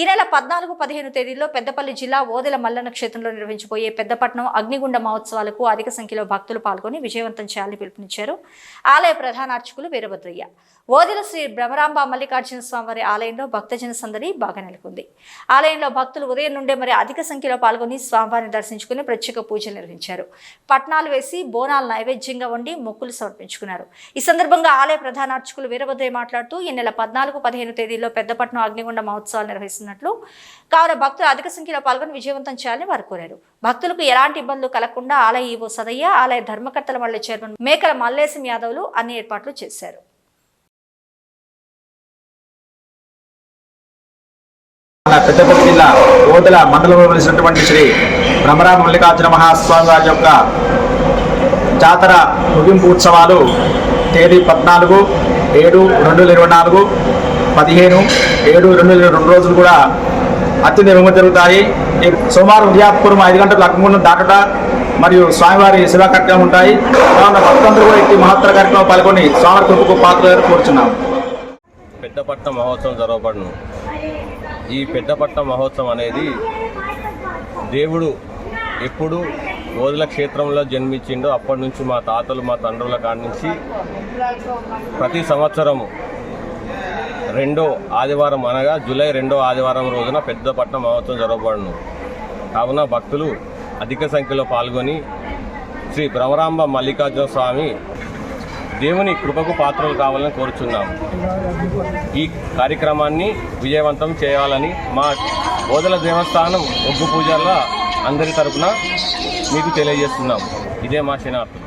ఈ నెల పద్నాలుగు పదిహేను తేదీల్లో పెద్దపల్లి జిల్లా ఓదెల మల్లన క్షేత్రంలో నిర్వహించబోయే పెద్దపట్నం అగ్నిగుండ మహోత్సవాలకు అధిక సంఖ్యలో భక్తులు పాల్గొని విజయవంతం చేయాలని పిలుపునిచ్చారు. ఆలయ ప్రధాన అర్చకులు వీరభద్రయ్య. ఓదెల శ్రీ భ్రమరాంబ మల్లికార్జున స్వామివారి ఆలయంలో భక్తజన సందడి బాగా నెలకొంది. ఆలయంలో భక్తులు ఉదయం నుండే మరి అధిక సంఖ్యలో పాల్గొని స్వామివారిని దర్శించుకుని ప్రత్యేక పూజలు నిర్వహించారు. పట్నాలు వేసి బోనాలు నైవేద్యంగా వండి మొక్కులు సమర్పించుకున్నారు. ఈ సందర్భంగా ఆలయ ప్రధాన అర్చకులు వీరభద్రయ్య మాట్లాడుతూ ఈ నెల పద్నాలుగు పదిహేను తేదీల్లో పెద్దపట్నం అగ్నిగుండ మహోత్సవాలు చేస్తున్నట్లు కావున భక్తులు అధిక సంఖ్యలో పాల్గొని విజయవంతం చేయాలని వారు కోరారు. భక్తులకు ఎలాంటి ఇబ్బందులు కలగకుండా ఆలయ ఈవో సదయ్య ఆలయ ధర్మకర్తల మళ్ళీ చైర్మన్ మేకల మల్లేశం యాదవ్లు అన్ని ఏర్పాట్లు చేశారు. పెద్దపల్లి జిల్లా ఓదల మండలంలో వెలిసినటువంటి శ్రీ భ్రమరామ మల్లికార్జున మహాస్వామి వారి యొక్క జాతర ముగింపు ఉత్సవాలు తేదీ పద్నాలుగు ఏడు రెండు వేల ఇరవై నాలుగు. పదిహేను ఏడు రెండు వేల రెండు రోజులు కూడా అత్యంత నిర్వహణ జరుగుతాయి. సోమవారం ఉదయాపూర్వం ఐదు గంటలకు అగ్నిగుండం దాటట మరియు స్వామివారి సేవా కార్యక్రమం ఉంటాయి. కావున భక్తులందరూ కూడా ఈ మహత్తర కార్యక్రమం పాల్గొని స్వామివారి కృపకు పాత్ర కోరుచున్నాము పెద్దపట్నం మహోత్సవం జరగబడును. ఈ పెద్దపట్నం మహోత్సవం అనేది దేవుడు ఎప్పుడు రోజుల క్షేత్రంలో జన్మించిండో అప్పటి నుంచి మా తాతలు మా తండ్రుల కాడి నుంచి ప్రతి సంవత్సరము రెండో ఆదివారం అనగా జూలై రెండో ఆదివారం రోజున పెద్దపట్నం మహోత్సవం జరగబడును. కావున భక్తులు అధిక సంఖ్యలో పాల్గొని శ్రీ భ్రమరాంబ మల్లికార్జున స్వామి దేవుని కృపకు పాత్రలు కావాలని కోరుచున్నాం. ఈ కార్యక్రమాన్ని విజయవంతం చేయాలని మా బోధల దేవస్థానం ఒగ్గు పూజల అందరి తరపున మీకు తెలియజేస్తున్నాం. ఇదే మా శనార్థం